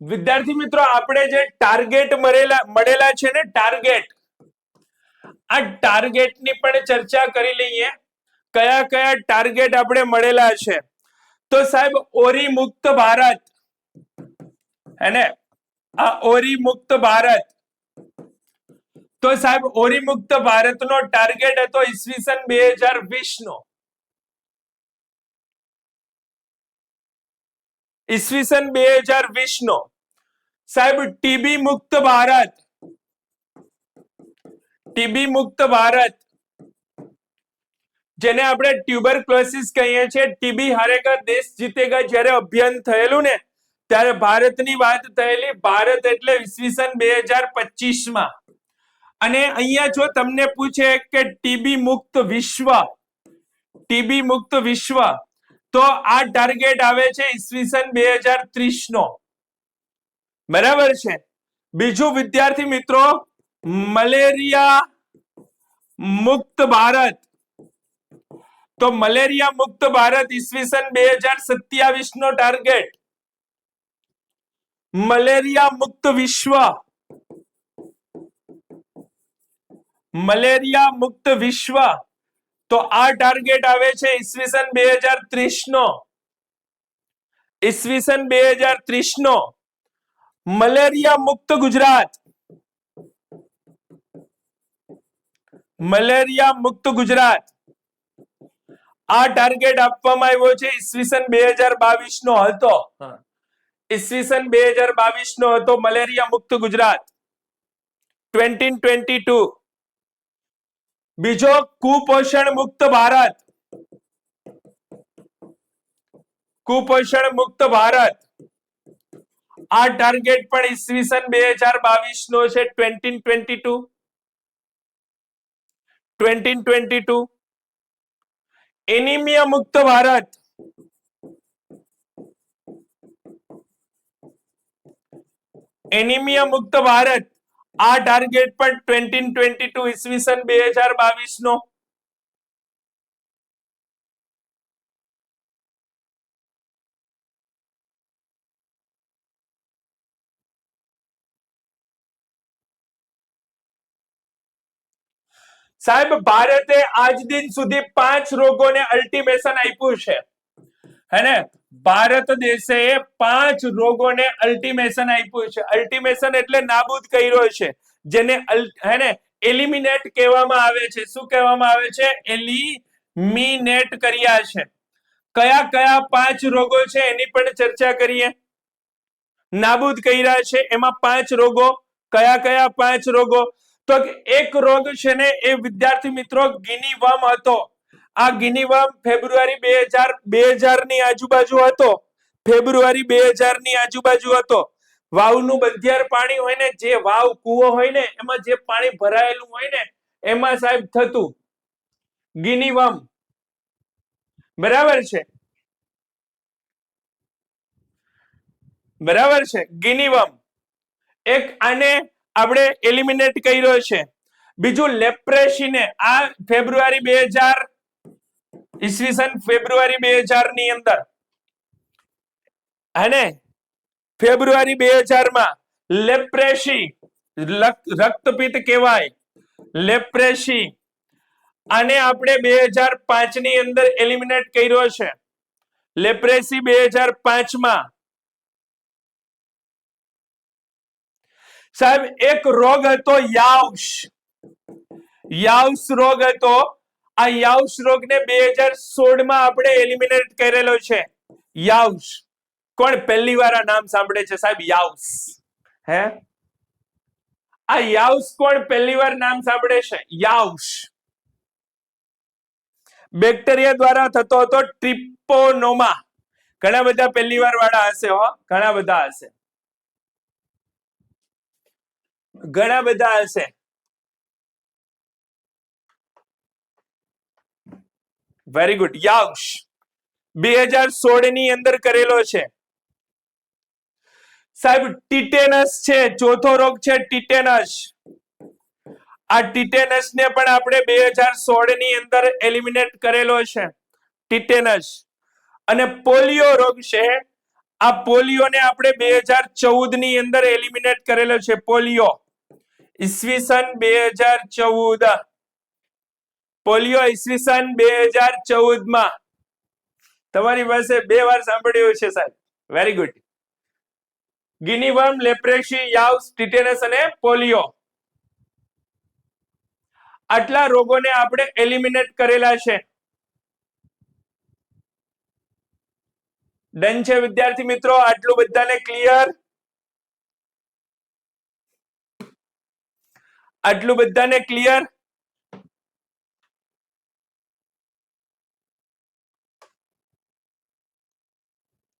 વિદ્યાર્થી મિત્રો, આપણે જે ટાર્ગેટ મળેલા મળેલા છે ને ટાર્ગેટ આ ટાર્ગેટની પણ ચર્ચા કરી લઈએ. કયા કયા ટાર્ગેટ આપણે મળેલા છે? તો સાહેબ ઓરી મુક્ત ભારત, હેને? આ ઓરી મુક્ત ભારત. તો સાહેબ ઓરી મુક્ત ભારતનો ટાર્ગેટ હતો ઈસવીસન બે હજાર વીસ નો ઈસવીસન બે હજાર વીસ નો સાહેબ, ટીબી મુક્ત ભારત. ટીબી મુક્ત ભારત. જેને આપણે ટ્યુબર ક્લોસિસ કહીએ છીએ. ટીબી હારેગા દેશ જીતેગા જ્યારે અભિયાન થયેલું ને, ત્યારે ભારતની વાત થયેલી ભારત એટલે ઈસવીસન બે હજાર પચીસમાં અને અહીંયા જો તમને પૂછે કે ટીબી મુક્ત વિશ્વ, ટીબી મુક્ત વિશ્વ તો આ ટાર્ગેટ આવે છે ઈસવીસન બે હજાર ત્રીસ નો બરાબર છે? બીજું વિદ્યાર્થી મિત્રો, મલેરિયા મુક્ત ભારત. તો મલેરિયા મુક્ત ભારત ઈસવીસન બે હજાર સત્યાવીસ નો ટાર્ગેટ મલેરિયા મુક્ત વિશ્વ. મલેરિયા મુક્ત વિશ્વ. તો આ ટાર્ગેટ આવે છે ઈસવીસન બે હજાર ત્રીસ નો ઈસવીસન બે હજાર ત્રીસ નો મલેરિયા મુક્ત ગુજરાત. મલેરિયા મુક્ત ગુજરાત. આ ટાર્ગેટ આપવામાં આવ્યો છે ઈસવીસન બે હજાર બાવીસ નો હતો ઈસવીસન બે હજાર બાવીસ નો હતો મલેરિયા મુક્ત ગુજરાત. ટ્વેન્ટી ટ્વેન્ટી ટુ બીજો કુપોષણ મુક્ત ભારત. કુપોષણ મુક્ત ભારત. આ ટાર્ગેટ પણ ઈસવીસન બે હજાર બાવીસ નો છે twenty twenty two twenty twenty two anaemia મુક્ત ભારત. એનિમિયા મુક્ત ભારત. આ ટાર્ગેટ પણ ટ્વેન્ટી ટ્વેન્ટી ટુ ઈસવીસન બે હજાર બાવીસ નો સાહેબ, ભારતે આજ દિન સુધી પાંચ રોગોને અલ્ટિમેશન આપ્યું છે. હેને ભારત દેશે પાંચ રોગોને અલ્ટિમેશન આપ્યું છે. અલ્ટિમેશન એટલે નાબૂદ કર્યો છે. જેને હેને એલિમિનેટ કહેવામાં આવે છે. શું કહેવામાં આવે છે? એલિમિનેટ કર્યા છે. કયા કયા પાંચ રોગો છે એની પણ ચર્ચા કરીએ. નાબૂદ કર્યા છે. એમાં પાંચ રોગો. કયા કયા પાંચ રોગો? તો એક રોગ છે ને, એ વિદ્યાર્થી મિત્રો ગિની વમ હતો. આ ગિની વર્મ ફેબ્રુઆરી બે હજાર બે હજારની આજુબાજુ હતો. ફેબ્રુઆરી બે હજારની આજુબાજુ હતો. વાવનું બંધિયાર પાણી હોય ને, જે વાવ કૂવો હોય ને, એમાં જે પાણી ભરાયેલું હોય ને, એમાં સાહેબ થતું. ગિની વર્મ બરાબર છે? બરાબર છે? ગિની વર્મ એક આને આપણે એલિમિનેટ કર્યો છે. બીજું લેપ્રેસીને આ ફેબ્રુઆરી બે હજાર ઈસવીસન ફેબ્રુઆરી બે ની અંદર. અને ફેબ્રુઆરી બે માં લેપ્રેસી લક- રક્તપિત્ત કહેવાય. લેપ્રેસી આને આપણે બે હજાર પાંચની અંદર એલિમિનેટ કર્યો છે. લેપ્રેસી બે હજાર પાંચમાં સાહેબ, એક રોગ હતો યાઉસ યાઉસ રોગ હતો આ યાઉસ રોગને બે હજાર સોળમાં આપણે એલિમિનેટ કરેલો છે. યાઉસ કોણ પહેલી વાર આ નામ સાંભળે છે સાહેબ? યાઉસ હે? આ યાઉસ કોણ પહેલી વાર નામ સાંભળે છે? યાઉસ બેક્ટેરિયા દ્વારા થતો હતો ટ્રિપોનોમા ઘણા બધા પહેલી વાર વાળા હશે હો. ઘણા બધા હશે. ઘણા બધા હશે. વેરી ગુડ યાઉશ બે હજાર સોળની અંદર કરેલો છે. સાહેબ, ટીટેનસ છે, ચોથો રોગ છે, ટીટેનસ. આ ટીટેનસ ને પણ આપણે બે હજાર સોળની અંદર એલિમિનેટ કરેલો છે. ટીટેનસ. અને પોલિયો રોગ છે, આ પોલિયોને આપણે બે હજાર ચૌદની અંદર એલિમિનેટ કરેલો છે, પોલિયો. ઈસવીસન બે હજાર ચૌદ. પોલિયો ઈસવીસન બે હજાર ચૌદમાં તમારી પાસે બે વાર સાંભળ્યું છે સાહેબ. Very good guinea worm leprosy yaws tetanus અને પોલિયો. આટલા રોગોને આપણે એલિમિનેટ કરેલા છે. ડન છે વિદ્યાર્થી મિત્રો, આટલું બધાને ક્લિયર આટલું બધાને ક્લિયર